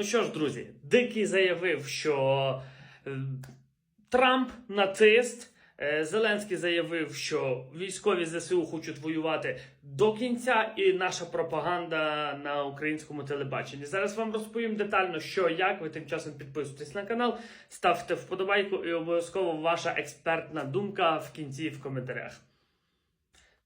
Ну що ж, друзі, Дикий заявив, що е, Трамп нацист. Е, Зеленський заявив, що військові ЗСУ хочуть воювати до кінця, і наша пропаганда на українському телебаченні. Зараз вам розповім детально, що як. Ви тим часом підписуйтесь на канал, ставте вподобайку і обов'язково ваша експертна думка в кінці в коментарях.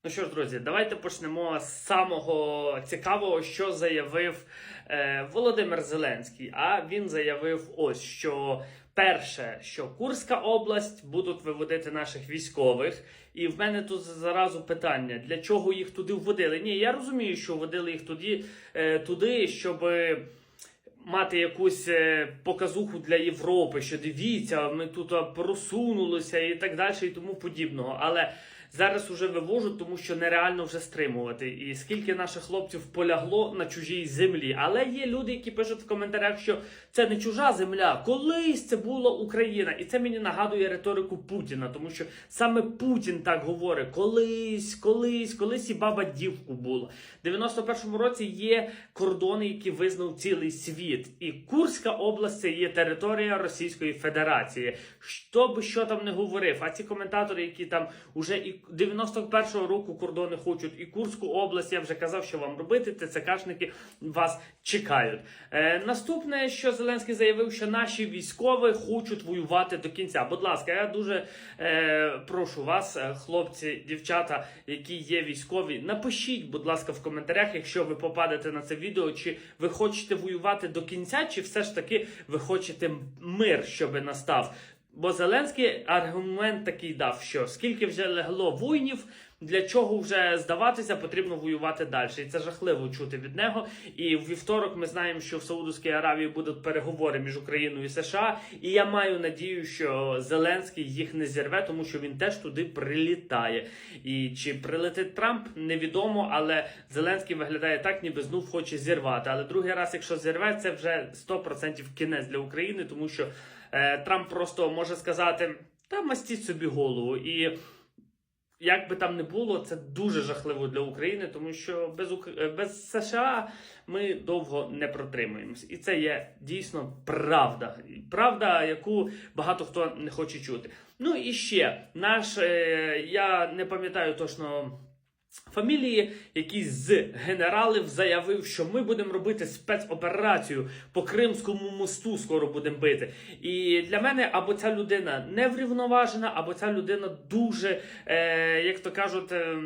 Ну що ж, друзі, давайте почнемо з самого цікавого, що заявив е, Володимир Зеленський. А він заявив ось що. Перше, що Курська область будуть виводити наших військових, і в мене тут заразу питання: для чого їх туди вводили? Ні, я розумію, що вводили їх туди, е, туди, щоб мати якусь е, показуху для Європи, що дивіться, ми тут просунулися і так далі, і тому подібного. Але зараз уже вивожуть, тому що нереально вже стримувати. І скільки наших хлопців полягло на чужій землі. Але є люди, які пишуть в коментарях, що це не чужа земля, колись це була Україна, і це мені нагадує риторику Путіна, тому що саме Путін так говорить: колись, колись, колись і баба дівку було. В 91-му році є кордони, які визнав цілий світ, і Курська область це є територія Російської Федерації. Хто би що там не говорив, а ці коментатори, які там уже і 91-го року кордони хочуть, і Курську область, я вже казав, що вам робити. ТЦКшники вас чекають. Е, наступне, що Зеленський заявив, що наші військові хочуть воювати до кінця. Будь ласка, я дуже е, прошу вас, е, хлопці, дівчата, які є військові, напишіть, будь ласка, в коментарях, якщо ви попадете на це відео, чи ви хочете воювати до кінця, чи все ж таки ви хочете мир, щоб настав. Бо Зеленський аргумент такий дав, що скільки вже легло воїнів, для чого вже здаватися, потрібно воювати далі. І це жахливо чути від нього. І в вівторок ми знаємо, що в Саудовській Аравії будуть переговори між Україною і США. І я маю надію, що Зеленський їх не зірве, тому що він теж туди прилітає. І чи прилетить Трамп, невідомо, але Зеленський виглядає так, ніби знов хоче зірвати. Але другий раз, якщо зірве, це вже 100% кінець для України, тому що е, Трамп просто може сказати: та мастіть собі голову. І як би там не було, це дуже жахливо для України, тому що без е, без США ми довго не протримуємось. І це є дійсно правда. Правда, яку багато хто не хоче чути. Ну і ще наш, е, я не пам'ятаю точно. Фамілії, якийсь з генералів заявив, що ми будемо робити спецоперацію по Кримському мосту, скоро будемо бити. І для мене або ця людина неврівноважена, або ця людина дуже, е, як то кажуть, е,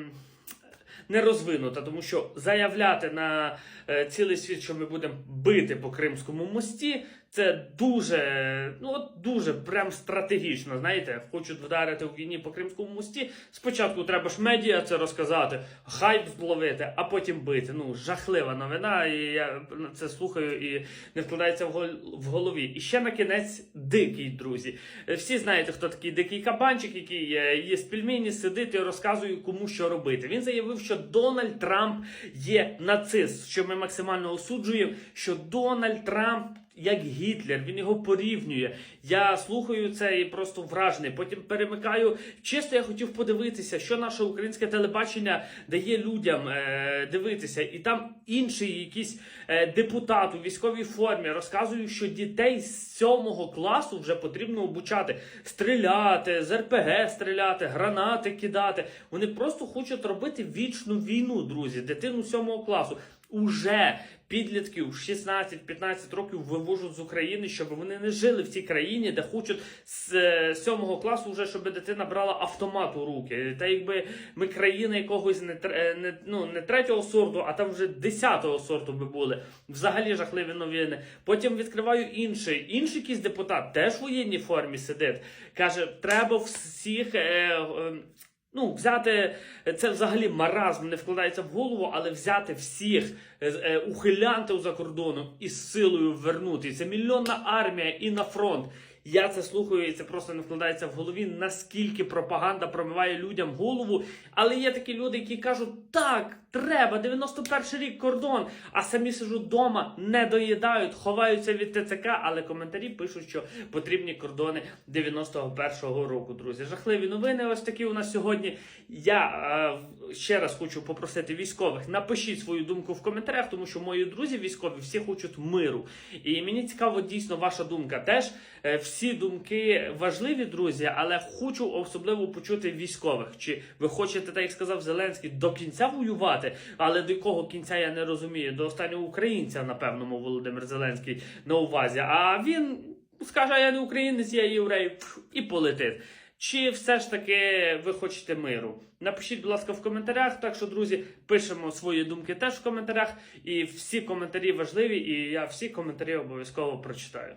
не розвинута, тому що заявляти на е, цілий світ, що ми будемо бити по Кримському мості, це дуже, ну от дуже прям стратегічно. Знаєте, хочуть вдарити в війні по Кримському мості. Спочатку треба ж медіа це розказати, хайп зловити, а потім бити. Ну, жахлива новина. І я це слухаю і не вкладається в гол- в голові. І ще на кінець дикий, друзі. Всі знаєте, хто такий дикий кабанчик, який е, їсть пельмені, сидить і розказує, кому що робити. Він заявив, що Дональд Трамп є нацист, що ми максимально осуджуємо, що Дональд Трамп. Як Гітлер, він його порівнює. Я слухаю це і просто вражений. Потім перемикаю. Чисто я хотів подивитися, що наше українське телебачення дає людям е, дивитися. І там інший якийсь е, депутат у військовій формі розказує, що дітей з сьомого класу вже потрібно обучати стріляти, з РПГ стріляти, гранати кидати. Вони просто хочуть робити вічну війну, друзі. Дитину сьомого класу. Уже підлітків 16-15 років вивожуть з України, щоб вони не жили в цій країні, де хочуть з е, сьомого класу, вже щоб дитина брала автомат у руки. Та якби ми країна якогось не, е, не, ну, не третього сорту, а там вже десятого сорту би були. Взагалі жахливі новини. Потім відкриваю інший. Інший якийсь депутат теж в воєнній формі сидить. Каже, треба всіх. Е, е, Ну, взяти це взагалі маразм не вкладається в голову, але взяти всіх е, ухилянти ухилянтів за кордоном і силою вернути. Це мільйонна армія і на фронт. Я це слухаю, і це просто не вкладається в голові, наскільки пропаганда промиває людям голову. Але є такі люди, які кажуть, так, треба, 91 рік кордон, а самі сижу вдома, не доїдають, ховаються від ТЦК, але коментарі пишуть, що потрібні кордони 91-го року, друзі. Жахливі новини. Ось такі у нас сьогодні. Я е, ще раз хочу попросити військових, напишіть свою думку в коментарях, тому що мої друзі військові всі хочуть миру. І мені цікаво дійсно ваша думка. Теж е, всі думки важливі, друзі, але хочу особливо почути військових. Чи ви хочете, так як сказав Зеленський, до кінця воювати? Але до якого кінця я не розумію. До останнього українця, напевно, Володимир Зеленський на увазі. А він скаже, я не українець, я єврей, і полетить. Чи все ж таки ви хочете миру? Напишіть, будь ласка, в коментарях. Так що, друзі, пишемо свої думки теж в коментарях. І всі коментарі важливі, і я всі коментарі обов'язково прочитаю.